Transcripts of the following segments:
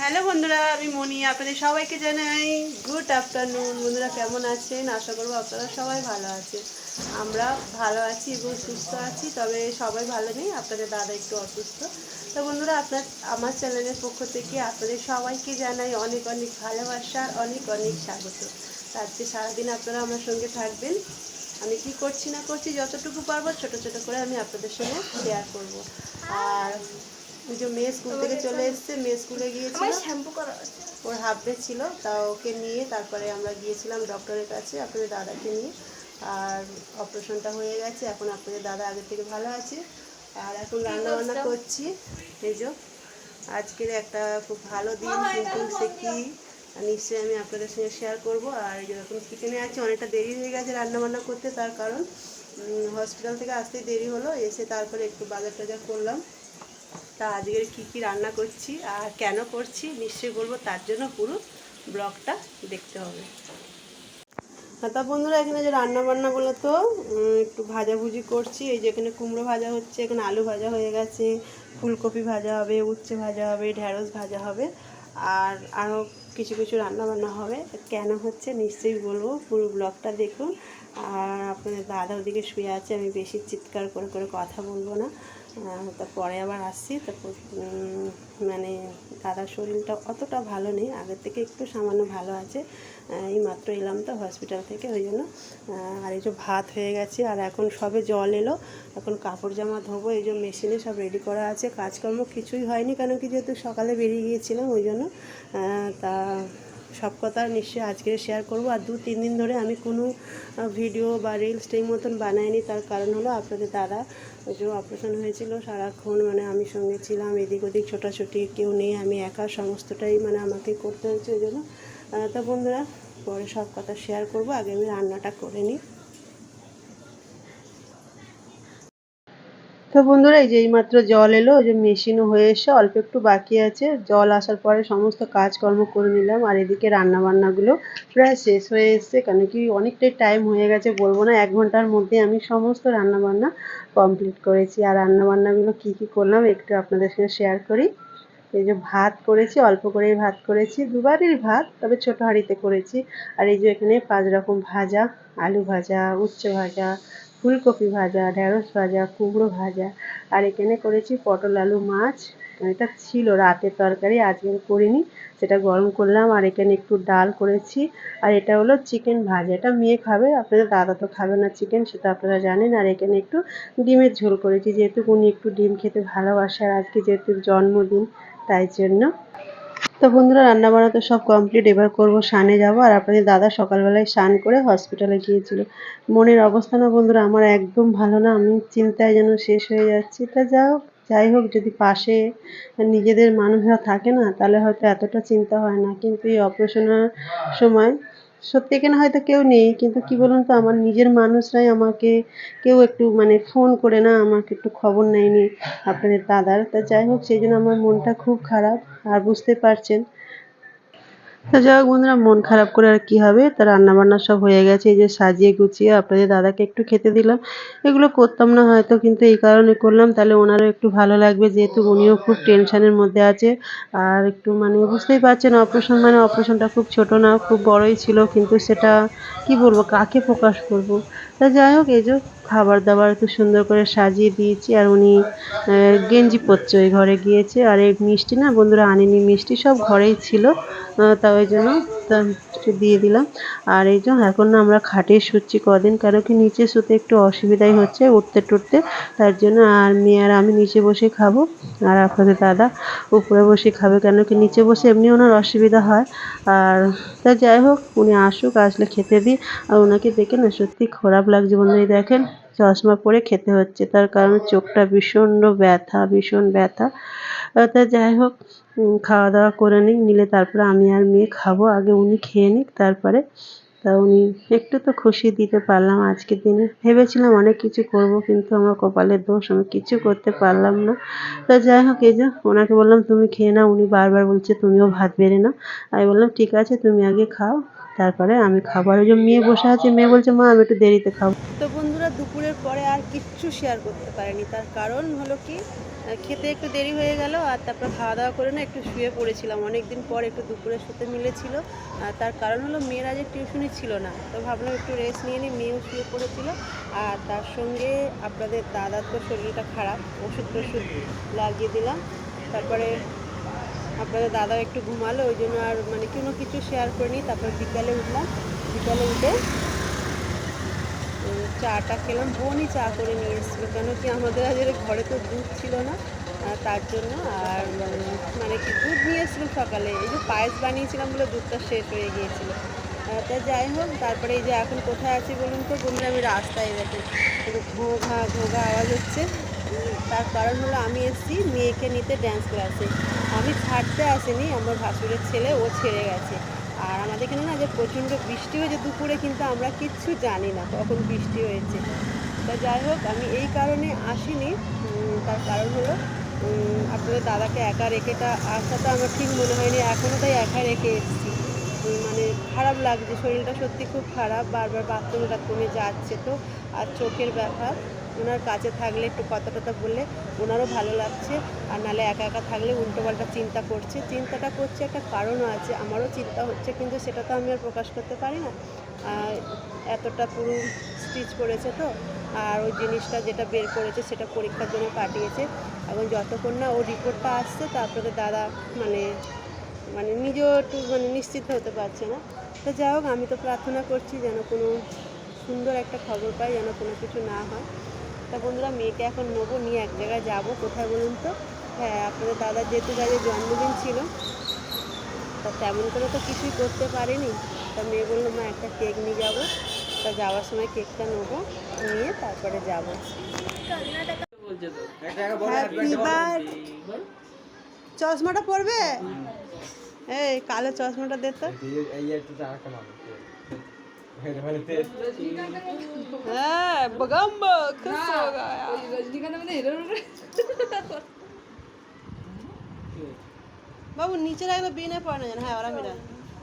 Hello বন্ধুরা, আমি মনি, আপনাদের সবাইকে জানাই গুড আফটারনুন বন্ধুরা, কেমন আছেন? আশা করব আপনারা সবাই ভালো আছেন। আমরা ভালো আছি এবং সুস্থ আছি, তবে সবাই ভালো নেই, আপনাদের দাদা একটু অসুস্থ। তো বন্ধুরা, আপনার, আমার চ্যানেলের পক্ষ থেকে আপনাদের সবাইকে জানাই অনেক অনেক ভালোবাসা, অনেক অনেক স্বাগত। আজকে সারাদিন আপনারা আমার সঙ্গে থাকবেন। আমি কি করছি না করছি, যতটুকু পারব, ছোট ছোট করে আমি আপনাদের সঙ্গে শেয়ার করব। আর ওই যে মেয়ে স্কুল থেকে চলে এসছে মেয়ে স্কুলে গিয়েছিল। ওর হাফ ডে ছিল তা ওকে নিয়ে তারপরে আমরা গিয়েছিলাম ডক্টরের কাছে আপনাদের দাদাকে নিয়ে। আর অপারেশনটা হয়ে গেছে এখন আপনাদের দাদা আগের থেকে ভালো আছে। আর এখন রান্না বান্না করছি? এই যে আজকের একটা খুব ভালো দিন কিন্তু সে কি? নিশ্চয়ই আমি আপনাদের সঙ্গে শেয়ার করব। আর এই যে এখন কিচেনে আছে অনেকটা দেরি হয়ে গেছে রান্না বান্না করতে তার কারণ হসপিটাল থেকে আসতে দেরি হলো। এসে তারপরে একটু বাজার টাজার করলাম। তা আজকের কি কি রান্না করছি আর কেন করছি নিশ্চয়ই বলব, তার জন্য পুরো ব্লগটা দেখতে হবে। তা বন্ধুরা, এখানে যে রান্না বান্না বলে তো একটু ভাজাভুজি করছি। এই যে এখানে কুমড়ো ভাজা হচ্ছে, এখানে আলু ভাজা হয়ে গেছে, ফুলকপি ভাজা হবে, উচ্ছে ভাজা হবে ঢ্যাঁড়স ভাজা হবে, আর আরও কিছু কিছু রান্না বান্না হবে। কেন হচ্ছে নিশ্চয়ই বলব, পুরো ব্লগটা দেখুন। আর আপনাদের দাদা ওদিকে শুয়ে আছে, আমি বেশি চিৎকার করে করে কথা বলব না। তারপরে আবার আসছি। তারপর মানে দাদার শরীরটা অতটা ভালো নেই। আগের থেকে একটু সামান্য ভালো আছে। এই মাত্র এলাম তো হসপিটাল থেকে, ওই জন্য আর এই যে ভাত হয়ে গেছে, আর এখন সবে জল এলো। এখন কাপড় জামা ধোবো, এই যে মেশিনে সব রেডি করা আছে। কাজকর্ম কিছুই হয়নি, কেন কি যেহেতু সকালে বেরিয়ে গিয়েছিলাম, ওই জন্য তা সব কথা নিশ্চয়ই আজকে শেয়ার করব। আর দু, তিন দিন ধরে আমি কোনো ভিডিও বা রিলস ঠিক মতন বানাইনি। তার কারণ হলো আপনাদের দাদা যে অপারেশন হয়েছিল সারাক্ষণ মানে আমি সঙ্গে ছিলাম, এদিক ওদিক ছোটাছুটি, কেউ নেই, আমি একা, সমস্তটাই মানে আমাকে করতে হয়েছে ওই জন্য। তা বন্ধুরা, পরে সব কথা শেয়ার করব। আগে আমি রান্নাটা করে নিই। তো বন্ধুরা, এই যে এইমাত্র জল এলো, ওই যে মেশিনও হয়ে এসে অল্প একটু বাকি আছে। জল আসার পরে সমস্ত কাজকর্ম করে নিলাম, আর এদিকে রান্না বান্নাগুলো প্রায় শেষ হয়ে এসছে, কেন কি অনেকটাই টাইম হয়ে গেছে, বলব না, এক ঘণ্টার মধ্যে আমি সমস্ত রান্না বান্না কমপ্লিট করেছি। আর রান্না বান্নাগুলো কী কী করলাম, একটু আপনাদের সঙ্গে শেয়ার করি। এই যে ভাত করেছি, অল্প করেই ভাত করেছি দুবারই ভাত, তবে ছোটো হাঁড়িতে করেছি। আর এই যে এখানে পাঁচ রকম ভাজা, আলু ভাজা, উচ্ছে ভাজা ফুলকপি ভাজা, ঢেঁড়স ভাজা, কুমড়ো ভাজা, আর এখানে করেছি পটল আলু মাছ। এটা ছিল রাতের তরকারি আজকে করিনি, সেটা গরম করলাম, আর এখানে একটু ডাল করেছি। আর এটা হলো চিকেন ভাজা, এটা মেয়ে খাবে, আপনাদের দাদা তো খাবে না চিকেন, সেটা আপনারা জানেন। আর এখানে একটু ডিমের ঝোল করেছি, যেহেতু উনি একটু ডিম খেতে ভালোবাসে, আর আজকে যেহেতু জন্মদিন, তাই জন্য। তো বন্ধুরা রান্না বান্না তো সব কমপ্লিট এবার করব সানে যাব। আর আপনাদের দাদা সকালবেলায় স্নান করে হসপিটালে গিয়েছিল। মনের অবস্থা না বন্ধুরা, আমার একদম ভালো না। আমি চিন্তায় যেন শেষ হয়ে যাচ্ছি। তা যাও, যাই হোক, যদি পাশে নিজেদের মানুষরা থাকে না, তাহলে হয়তো এতটা চিন্তা হয় না। কিন্তু এই অপারেশনের সময় সত্যি এখানে হয়তো কেউ নেই, কিন্তু কি বলুন তো, আমার নিজের মানুষরাই আমাকে কেউ একটু মানে ফোন করে না, আমাকে একটু খবর নেয়নি আপনাদের দাদার। তা যাই হোক, সেই জন্য আমার মনটা খুব খারাপ, আর বুঝতে পারছেন। তা যাই হোক বন্ধুরা, মন খারাপ করে আর কি হবে? তা রান্না বান্না সব হয়ে গেছে, এই যে সাজিয়ে গুছিয়ে আপনাদের দাদাকে একটু খেতে দিলাম। এগুলো করতাম না হয়তো, কিন্তু এই কারণে করলাম। তাহলে ওনারও একটু ভালো লাগবে, যেহেতু উনিও খুব টেনশানের মধ্যে আছে। আর একটু মানে বুঝতেই পারছেন, অপারেশন মানে অপারেশনটা খুব ছোট না, খুব বড়ই ছিল, কিন্তু সেটা কি বলব, কাকে প্রকাশ করব? তা যাই হোক, এই যে খাবার দাবার একটু সুন্দর করে সাজিয়ে দিয়েছি আর উনি গেঞ্জি পরছে ওই ঘরে গিয়েছে। আর এই মিষ্টি না, বন্ধুরা আনেনি মিষ্টি, সব ঘরেই ছিল। তা ওই জন্য দিয়ে দিলাম। আর এই যে এখন না আমরা খাটে শুচ্ছি কদিন, কেন কি নিচে শুতে একটু অসুবিধাই হচ্ছে উঠতে টুটতে। তার জন্য আর মেয়ে আর আমি নিচে বসে খাব। আর আপনাদের দাদা উপরে বসে খাবে, কেন কি নিচে বসে এমনি ওনার অসুবিধা হয়। আর তা যাই হোক, উনি আসুক, আসলে খেতে দিই। আর ওনাকে দেখে না সত্যি খারাপ লাগছে বন্ধুরা দেখেন, চশমা পরে খেতে হচ্ছে, তার কারণ চোখটা ভীষণ ব্যথা ভীষণ ব্যথা। তা যাই হোক খাওয়া দাওয়া করে নিই নিলে তারপরে আমি আর মেয়ে খাব, আগে উনি খেয়ে নিক, তারপরে তা উনি একটু তো খুশি দিতে পারলাম আজকের দিনে। ভেবেছিলাম অনেক কিছু করব, কিন্তু আমার কপালের দোষ, আমি কিছু করতে পারলাম না। তা যাই হোক, এই যে ওনাকে বললাম, তুমি খেয়ে নাও। উনি বারবার বলছে, তুমিও ভাত বেড়ে নাও। আমি বললাম, ঠিক আছে, তুমি আগে খাও। তারপরে আমি খাব। আর ওই যে মেয়ে বসে আছে, মেয়ে বলছে, মা, আমি একটু দেরিতে খাব। তো বন্ধুরা, দুপুরের পরে আর কিচ্ছু শেয়ার করতে পারেনি। তার কারণ হলো কি খেতে একটু দেরি হয়ে গেল, আর তারপর খাওয়া দাওয়া করে না একটু শুয়ে পড়েছিলাম। অনেক দিন পর একটু দুপুরে শুতে মিলেছিল, আর তার কারণ হলো মেয়েরা যে টিউশনি ছিল না। তো ভাবলাম একটু রেস্ট নিয়ে নিই, মেয়েও শুয়ে পড়েছিল। আর তার সঙ্গে আপনাদের দাদার তো শরীরটা খারাপ ওষুধ টষুধ লাগিয়ে দিলাম। তারপরে আপনাদের দাদাও একটু ঘুমালো, ওই জন্য আর মানে কোনো কিছু শেয়ার করিনি। তারপর বিকালে উঠলাম। বিকালে উঠে চাটা খেলাম। বোনই চা করে নিয়ে এসেছিল, কেন কি আমাদের আজ ঘরে তো দুধ ছিল না তার জন্য। আর মানে কি দুধ নিয়ে এসেছিলাম সকালে। এই যে পায়েস বানিয়েছিলাম বলে দুধটা শেষ হয়ে গিয়েছিল। তা যাই হোক, তারপরে এই যে এখন কোথায় আছি বলুন তো? বন্ধুরা আমি রাস্তায় দেখে একটু ঘোঘা ঘোঘা আওয়াজ হচ্ছে। তার কারণ হলো আমি এসেছি, মেয়েকে নিতে ড্যান্স ক্লাসে আমি ছাড়তে আসিনি, আমার ভাসুরের ছেলে, ও ছেড়ে গেছে। আর আমাদের এখানে না যে প্রচণ্ড বৃষ্টি হয়েছে, দুপুরে কিন্তু আমরা কিচ্ছু জানি না কখন বৃষ্টি হয়েছে। তা যাই হোক, আমি এই কারণে আসিনি। তার কারণ হলো আপনাদের দাদাকে একা রেখেটা আসাটা আমার ঠিক মনে হয়নি এখনও তাই একা রেখে এসেছি। মানে খারাপ লাগছে, শরীরটা সত্যি খুব খারাপ, বারবার বাথরুমে কমে যাচ্ছে তো, আর চোখের ব্যাপার ওনার কাছে থাকলে একটু কথা টথা বললে ওনারও ভালো লাগছে। আর নালে একা একা থাকলে উল্টোপাল্টা চিন্তা করছে। চিন্তাটা করছে, একটা কারণও আছে, আমারও চিন্তা হচ্ছে, কিন্তু সেটা তো আমি আর প্রকাশ করতে পারি না। এতটা পুরো স্টিচ করেছে তো, আর ওই জিনিসটা যেটা বের করেছে সেটা পরীক্ষার জন্য পাঠিয়েছে। এখন যতক্ষণ না ওর রিপোর্টটা আসছে, তারপরে দাদা মানে মানে নিজেও একটু মানে নিশ্চিত হতে পারছে না। তো যাই হোক, আমি তো প্রার্থনা করছি যেন কোনো সুন্দর একটা খবর পাই, যেন কোনো কিছু না হয়। তা বন্ধুরা মেয়েকে এখন নেব নিয়ে এক জায়গায় যাব। কোথায় বলুন তো? হ্যাঁ আপনাদের দাদার যেহেতু যাদের জন্মদিন ছিল তা তেমন করে তো কিছুই করতে পারিনি। তা মেয়ে বলল মা একটা কেক নিয়ে যাব। তা যাওয়ার সময় কেকটা নেব নিয়ে তারপরে যাব। চশমাটা পরবে? এই কালো চশমাটা দে তো। হ্যাঁ গয়া বাবু নিচে রাখলে বিনে পড়ে না যেন হ্যাঁ ওরা মিলা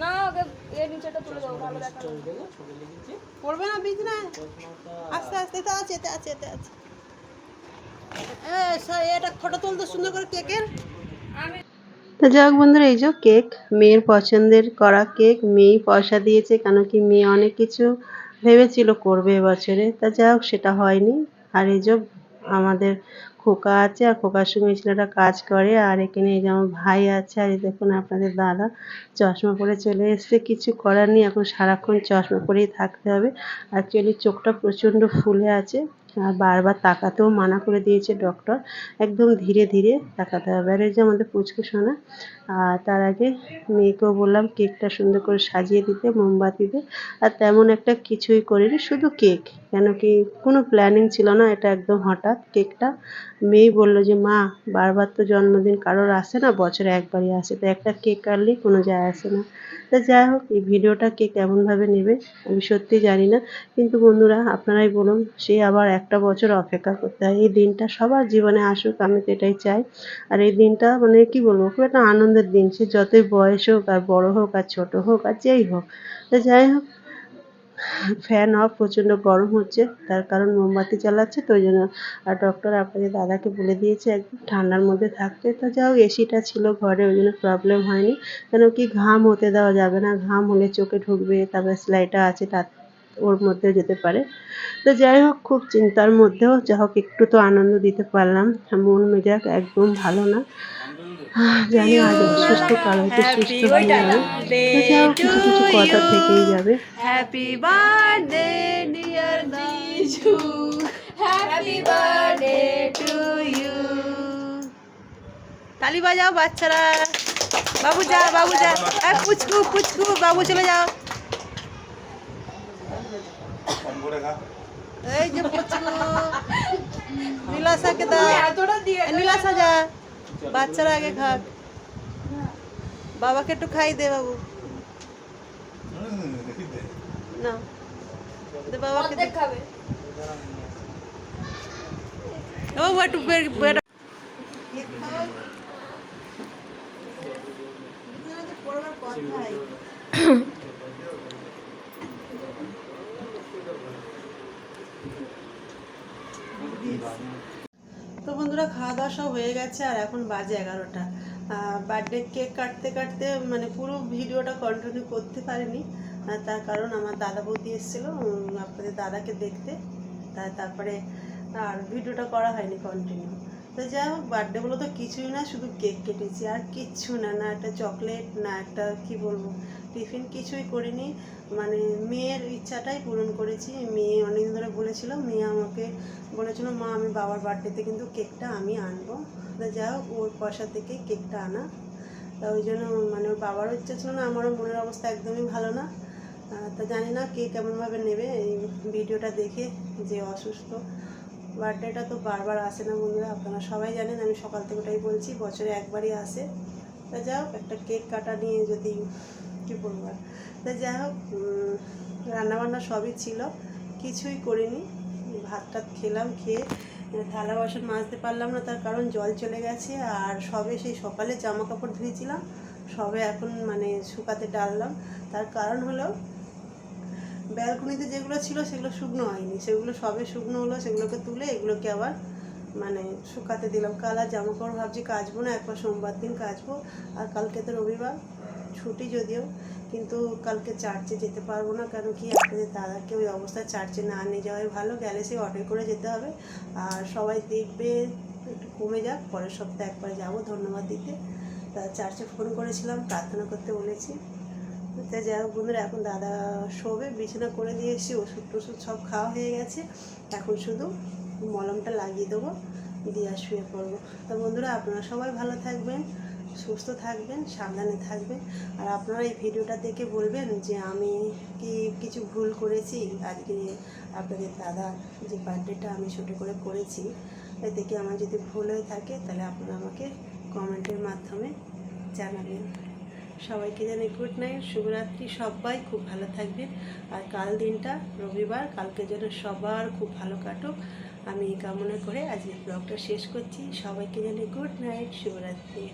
না ওকে এর নিচেটা তুলে দাও ভালো দেখাবে পড়বে না বীজ না আস্তে আস্তে তো আছে এতে আছে এতে আছে এ, এটা ফটো তুলতে সুন্দর করে কেকের তো যাই হোক বন্ধুরা, এই যে কেক মেয়ের পছন্দের করা কেক মেয়েই পয়সা দিয়েছে, কেন কি মেয়ে অনেক কিছু ভেবেছিল করবে এবছরে। তা যাই হোক সেটা হয়নি। আর এই যে আমাদের খোকা আছে, আর খোকার সঙ্গে ছেলেটা কাজ করে, আর এখানে এই যে আমার ভাই আছে, আর এই দেখুন আপনাদের দাদা চশমা পরে চলে এসছে। কিছু করার নেই, এখন সারাক্ষণ চশমা পরেই থাকতে হবে। অ্যাকচুয়ালি চোখটা প্রচণ্ড ফুলে আছে। আর বারবার তাকাতেও মানা করে দিয়েছে ডক্টর একদম ধীরে ধীরে তাকাতে হবে। আর এই যে আমাদের পুচকু সোনা আর তার আগে মেয়েকেও বললাম কেকটা সুন্দর করে সাজিয়ে দিতে মোমবাতিতে আর তেমন একটা কিছুই করিনি, শুধু কেক। কেন কি কোনো প্ল্যানিং ছিল না এটা একদম হঠাৎ কেকটা। মেয়ে বলল যে, মা, বারবার তো জন্মদিন কারোর আসে না, বছরে একবারই আসে। তো একটা কেক কাটলেই কোনো যায় আসে না। তা যাই হোক, এই ভিডিওটা কে কেমনভাবে নেবে, আমি সত্যি জানি না। কিন্তু বন্ধুরা, আপনারাই বলুন, সে আবার একটা বছর অপেক্ষা করতে হয়। এই দিনটা সবার জীবনে আসুক, আমি তো এটাই চাই। আর এই দিনটা মানে কি বলব, খুব একটা আনন্দের দিন। সে যতই বয়স হোক, আর বড় হোক, আর ছোট হোক, আর যেই হোক। তা যাই হোক ফ্যান অফ প্রচণ্ড গরম হচ্ছে, তার কারণ মোমবাতি জ্বালাচ্ছে, তো ওই জন্য আর ডক্টর আপনাদের দাদাকে বলে দিয়েছে একদম ঠান্ডার মধ্যে থাকতে, তো হোক এসিটা ছিল ঘরে, ওই জন্য প্রবলেম হয়নি। কেন কি ঘাম হতে দেওয়া যাবে না, ঘাম হলে চোখে ঢুকবে, তারপরে সেলাইটা আছে তার ওর মধ্যেও যেতে পারে। তো যাই হোক, খুব চিন্তার মধ্যেও যা হোক, একটু তো আনন্দ দিতে পারলাম। মন মেজাজ একদম ভালো না। জানি আজ অসুস্থ কাল হয়তো সুস্থ হয়ে যাবে কিছু কিছু কথা থেকেই যাবে। হ্যাপি বার্থডে ডিয়ার জিজু হ্যাপি বার্থডে টু ইউ তালি বাজাও বাচ্চারা। বাবু যা বাবু যা। পুচকু পুচকু বাবু চলে যাও। এই যে পুচকু। নীলাশাকে দাও। নীলাশা যা। বাচ্চারা আগে খাক। বাবাকে একটু খাই দে বাবু। না। দে বাবাকে দে। খাবে। ও একটু বের- বের- কথাই। বন্ধুরা খাওয়া দাওয়া সব হয়ে গেছে আর এখন বাজে এগারোটা। বার্থডে কেক কাটতে কাটতে মানে পুরো ভিডিওটা কন্টিনিউ করতে পারিনি। তার কারণ আমার দাদা বৌদি এসেছিল আপনাদের দাদাকে দেখতে। তা- তারপরে আর ভিডিওটা করা হয়নি কন্টিনিউ তো যাই হোক বার্থডেগুলো তো কিছুই না, শুধু কেক কেটেছি। আর কিচ্ছু না না একটা চকলেট না একটা কি বলব টিফিন কিছুই করিনি। মানে মেয়ের ইচ্ছাটাই পূরণ করেছি। মেয়ে অনেকদিন ধরে বলেছিল, মেয়ে আমাকে বলেছিল, মা, আমি বাবার বার্থডেতে কিন্তু কেকটা আমি আনব। তা যাই হোক, ওর পয়সা থেকে কেকটা আনা। তা ওই জন্য মানে ওর বাবারও ইচ্ছা ছিল না, আমারও মনের অবস্থা একদমই ভালো না। তা জানি না কে কেমনভাবে নেবে এই ভিডিওটা দেখে যে অসুস্থ। বার্থডেটা তো বারবার আসে না বন্ধুরা, আপনারা সবাই জানেন, আমি সকাল থেকে ওটাই বলছি, বছরে একবারই আসে। তা যাই হোক, একটা কেক কাটা নিয়ে যদি কী বলব তা যাই হোক রান্নাবান্না সবই ছিল। কিছুই করিনি। ভাত টাত খেলাম, খেয়ে থালা বাসন মাজতে পারলাম না, তার কারণ জল চলে গেছে। আর সবে সেই সকালে জামা কাপড় ধুয়েছিলাম, সবে এখন মানে শুকাতে ডাললাম তার কারণ হলো, ব্যালকনিতে যেগুলো ছিল সেগুলো শুকনো হয়নি। সেগুলো সবে শুকনো হলো, সেগুলোকে তুলে এগুলোকে আবার মানে শুকাতে দিলাম। কাল আর জামা কাপড় ভাবছি কাচবো না, একবার সোমবার দিন কাচবো। আর কালকে তো রবিবার, ছুটি যদিও। কিন্তু কালকে চার্চে যেতে পারব না, কেন কি আপনাদের দাদাকে ওই অবস্থায় চার্চে না নিয়ে যাওয়াই ভালো, গেলে সে অটোয় করে যেতে হবে। আর সবাই দেখবে, একটু কমে যাক, পরের সপ্তাহে একবার যাব, ধন্যবাদ দিতে। তা চার্চে ফোন করেছিলাম, প্রার্থনা করতে বলেছি। তা যাই হোক বন্ধুরা, এখন দাদা শোবে, বিছানা করে দিয়ে এসেছি, ওষুধ টষুধ সব খাওয়া হয়ে গেছে। এখন শুধু মলমটা লাগিয়ে দেবো, দিয়ে শুয়ে পড়ব। তা বন্ধুরা, আপনারা সবাই ভালো থাকবেন। সুস্থ থাকবেন, সাবধানে থাকবেন। আর আপনারা এই ভিডিওটা দেখে বলবেন যে আমি কি কিছু ভুল করেছি? আজকে আপনাদের দাদা যে বার্থডেটা আমি ছোটো করে করেছি এতে কি আমার যদি ভুল হয়ে থাকে, তাহলে আপনারা আমাকে কমেন্টের মাধ্যমে জানাবেন। সবাইকে জানি গুড নাইট শুভরাত্রি, সবাই খুব ভালো থাকবেন। আর কাল দিনটা, রবিবার, কালকে যেন সবার খুব ভালো কাটুক। আমি এই কামনা করে আজকের ব্লগটা শেষ করছি। সবাইকে জানি গুড নাইট শুভরাত্রি।